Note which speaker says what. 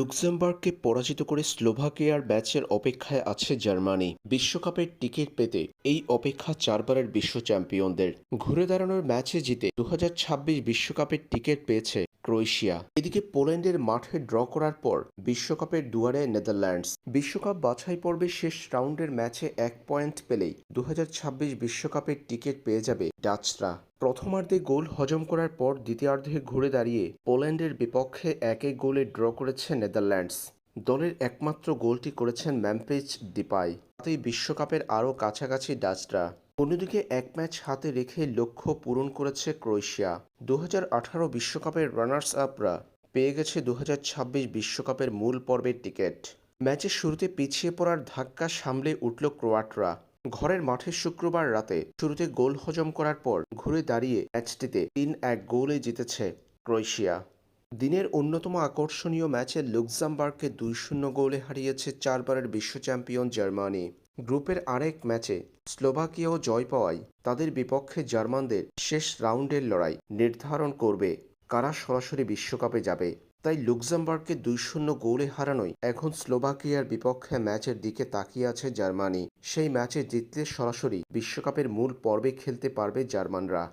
Speaker 1: লুক্সেমবার্গকে পরাজিত করে স্লোভাকিয়ার ম্যাচের অপেক্ষায় আছে জার্মানি। বিশ্বকাপের টিকিট পেতে এই অপেক্ষা চারবারের বিশ্ব চ্যাম্পিয়নদের। ঘুরে দাঁড়ানোর ম্যাচে জিতে দু বিশ্বকাপের টিকিট পেয়েছে ক্রোয়েশিয়া। এদিকে পোল্যান্ডের মাঠে ড্র করার পর বিশ্বকাপের দুয়ারে নেদারল্যান্ডস। বিশ্বকাপ বাছাই পর্বের শেষ রাউন্ডের ম্যাচে এক পয়েন্ট পেলেই দু বিশ্বকাপের টিকিট পেয়ে যাবে ডাচরা। প্রথমার্ধে গোল হজম করার পর দ্বিতীয়ার্ধে ঘুরে দাঁড়িয়ে পোল্যান্ডের বিপক্ষে এক এক গোলে ড্র করেছে নেদারল্যান্ডস। দলের একমাত্র গোলটি করেছেন ম্যাম্প্রিজ ডিপাই। তাতেই বিশ্বকাপের আরও কাছাকাছি ডাচরা। অন্যদিকে এক ম্যাচ হাতে রেখে লক্ষ্য পূরণ করেছে ক্রোয়েশিয়া। দু বিশ্বকাপের রানার্স আপরা পেয়ে গেছে দু বিশ্বকাপের মূল পর্বের টিকিট। ম্যাচের শুরুতে পিছিয়ে পড়ার ধাক্কা সামলে উঠল ক্রোয়াটরা। ঘরের মাঠে শুক্রবার রাতে শুরুতে গোল হজম করার পর ঘুরে দাঁড়িয়ে ম্যাচটিতে তিন এক গোলে জিতেছে ক্রোয়েশিয়া। দিনের অন্যতম আকর্ষণীয় ম্যাচে লুক্সামবার্গকে দুই শূন্য গোলে হারিয়েছে চারবারের বিশ্ব চ্যাম্পিয়ন জার্মানি। গ্রুপের আরেক ম্যাচে স্লোভাকিয়াও জয় পাওয়ায় তাদের বিপক্ষে জার্মানদের শেষ রাউন্ডের লড়াই নির্ধারণ করবে কারা সরাসরি বিশ্বকাপে যাবে। তাই লুক্সামবার্গকে দুই শূন্য গোলে হারানোয় এখন স্লোভাকিয়ার বিপক্ষে ম্যাচের দিকে তাকিয়ে আছে জার্মানি। সেই ম্যাচে জিতলে সরাসরি বিশ্বকাপের মূল পর্বে খেলতে পারবে জার্মানরা।